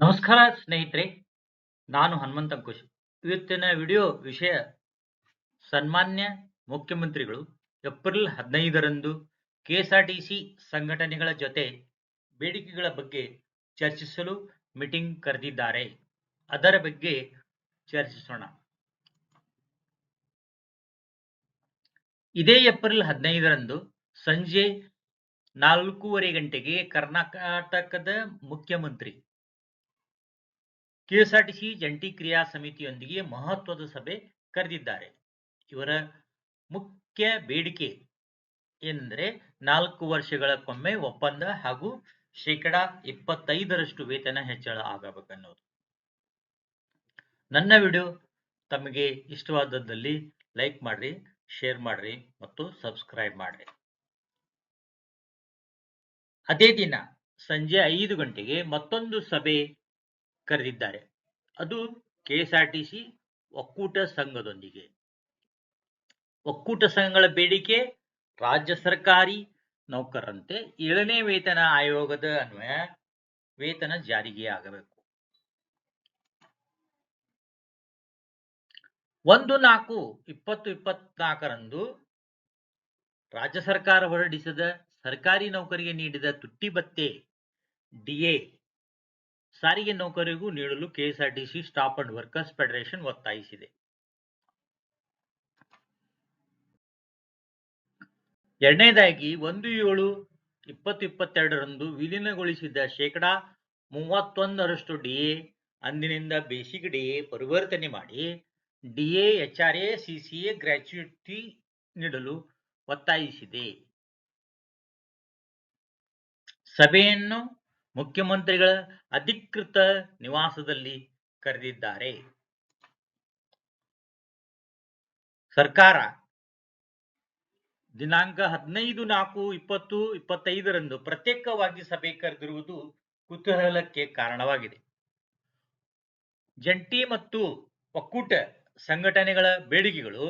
ನಮಸ್ಕಾರ ಸ್ನೇಹಿತರೆ, ನಾನು ಹನುಮಂತ ಅಂಕುಶ್. ಇವತ್ತಿನ ವಿಡಿಯೋ ವಿಷಯ ಸನ್ಮಾನ್ಯ ಮುಖ್ಯಮಂತ್ರಿಗಳು ಏಪ್ರಿಲ್ ಹದಿನೈದರಂದು ಕೆಎಸ್ಆರ್ಟಿಸಿ ಸಂಘಟನೆಗಳ ಜೊತೆ ಬೇಡಿಕೆಗಳ ಬಗ್ಗೆ ಚರ್ಚಿಸಲು ಮೀಟಿಂಗ್ ಕರೆದಿದ್ದಾರೆ. ಅದರ ಬಗ್ಗೆ ಚರ್ಚಿಸೋಣ. ಇದೇ ಏಪ್ರಿಲ್ ಹದಿನೈದರಂದು ಸಂಜೆ ನಾಲ್ಕೂವರೆ ಗಂಟೆಗೆ ಕರ್ನಾಟಕದ ಮುಖ್ಯಮಂತ್ರಿ ಕೆಎಸ್ಆರ್ಟಿಸಿ ಜಂಟಿ ಕ್ರಿಯಾ ಸಮಿತಿಯೊಂದಿಗೆ ಮಹತ್ವದ ಸಭೆ ಕರೆದಿದ್ದಾರೆ. ಇವರ ಮುಖ್ಯ ಬೇಡಿಕೆ ಎಂದರೆ ನಾಲ್ಕು ವರ್ಷಗಳಕ್ಕೊಮ್ಮೆ ಒಪ್ಪಂದ ಹಾಗೂ ಶೇಕಡಾ ಇಪ್ಪತ್ತೈದರಷ್ಟು ವೇತನ ಹೆಚ್ಚಳ ಆಗಬೇಕನ್ನೋದು ನನ್ನ ವಿಡಿಯೋ ತಮಗೆ ಇಷ್ಟವಾದದ್ದಲ್ಲಿ ಲೈಕ್ ಮಾಡ್ರಿ, ಶೇರ್ ಮಾಡ್ರಿ ಮತ್ತು ಸಬ್ಸ್ಕ್ರೈಬ್ ಮಾಡ್ರಿ. ಅದೇ ದಿನ ಸಂಜೆ ಐದು ಗಂಟೆಗೆ ಮತ್ತೊಂದು ಸಭೆ ಕರೆದಿದ್ದಾರೆ. ಅದು ಕೆಎಸ್ಆರ್ಟಿಸಿ ಒಕ್ಕೂಟ ಸಂಘದೊಂದಿಗೆ. ಒಕ್ಕೂಟ ಸಂಘಗಳ ಬೇಡಿಕೆ ರಾಜ್ಯ ಸರ್ಕಾರಿ ನೌಕರರಂತೆ ಏಳನೇ ವೇತನ ಆಯೋಗದ ಅನ್ವಯ ವೇತನ ಜಾರಿಗೆ ಆಗಬೇಕು. ಒಂದು ನಾಲ್ಕು ಇಪ್ಪತ್ತು ಇಪ್ಪತ್ನಾಲ್ಕರಂದು ರಾಜ್ಯ ಸರ್ಕಾರ ಹೊರಡಿಸಿದ ಸರ್ಕಾರಿ ನೌಕರಿಗೆ ನೀಡಿದ ತುಟ್ಟಿ ಭತ್ಯೆ ಡಿಎ ಸಾರಿಗೆ ನೌಕರಿಗೂ ನೀಡಲು KSRTC staff and workers federation ಒತ್ತಾಯಿಸಿದೆ. ಎರಡನೇದಾಗಿ ಒಂದು ಏಳು ಇಪ್ಪತ್ತು ಇಪ್ಪತ್ತೆರಡರಂದು ವಿಲೀನಗೊಳಿಸಿದ ಶೇಕಡಾ ಮೂವತ್ತೊಂದರಷ್ಟು ಡಿಎ, ಅಂದಿನಿಂದ ಬೇಸಿಕ್ ಡಿಎ ಪರಿವರ್ತನೆ ಮಾಡಿ, ಡಿಎ ಸಿ ಸಿಸಿಎ ಗ್ರಾಚ್ಯುಟಿ ನೀಡಲು ಒತ್ತಾಯಿಸಿದೆ. ಸಭೆಯನ್ನು ಮುಖ್ಯಮಂತ್ರಿಗಳ ಅಧಿಕೃತ ನಿವಾಸದಲ್ಲಿ ಕರೆದಿದ್ದಾರೆ. ಸರ್ಕಾರ ದಿನಾಂಕ ಹದಿನೈದು ನಾಲ್ಕು ಇಪ್ಪತ್ತು ಇಪ್ಪತ್ತೈದರಂದು ಪ್ರತ್ಯೇಕವಾಗಿ ಸಭೆ ಕರೆದಿರುವುದು ಕುತೂಹಲಕ್ಕೆ ಕಾರಣವಾಗಿದೆ. ಜಂಟಿ ಮತ್ತು ಒಕ್ಕೂಟ ಸಂಘಟನೆಗಳ ಬೇಡಿಕೆಗಳು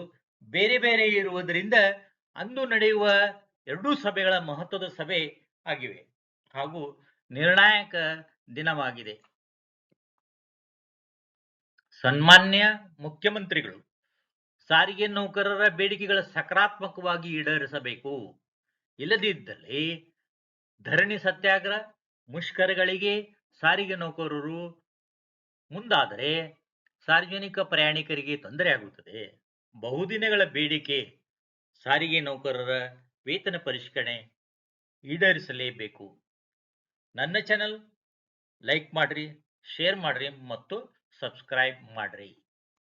ಬೇರೆ ಬೇರೆ ಇರುವುದರಿಂದ ಅಂದು ನಡೆಯುವ ಎರಡೂ ಸಭೆಗಳ ಮಹತ್ವದ ಸಭೆ ಆಗಿವೆ ಹಾಗೂ ನಿರ್ಣಾಯಕ ದಿನವಾಗಿದೆ. ಸನ್ಮಾನ್ಯ ಮುಖ್ಯಮಂತ್ರಿಗಳು, ಸಾರಿಗೆ ನೌಕರರ ಬೇಡಿಕೆಗಳ ಸಕಾರಾತ್ಮಕವಾಗಿ ಈಡೇರಿಸಬೇಕು. ಇಲ್ಲದಿದ್ದಲ್ಲಿ ಧರಣಿ ಸತ್ಯಾಗ್ರಹ, ಮುಷ್ಕರಗಳಿಗೆ ಸಾರಿಗೆ ನೌಕರರು ಮುಂದಾದರೆ ಸಾರ್ವಜನಿಕ ಪ್ರಯಾಣಿಕರಿಗೆ ತೊಂದರೆಯಾಗುತ್ತದೆ ಬಹುದಿನಗಳ ಬೇಡಿಕೆ ಸಾರಿಗೆ ನೌಕರರ ವೇತನ ಪರಿಷ್ಕರಣೆ ಈಡೇರಿಸಲೇಬೇಕು. ನನ್ನ ಚಾನಲ್ ಲೈಕ್ ಮಾಡ್ರಿ ಶೇರ್ ಮಾಡ್ರಿ ಮತ್ತು ಸಬ್ಸ್ಕ್ರೈಬ್ ಮಾಡ್ರಿ.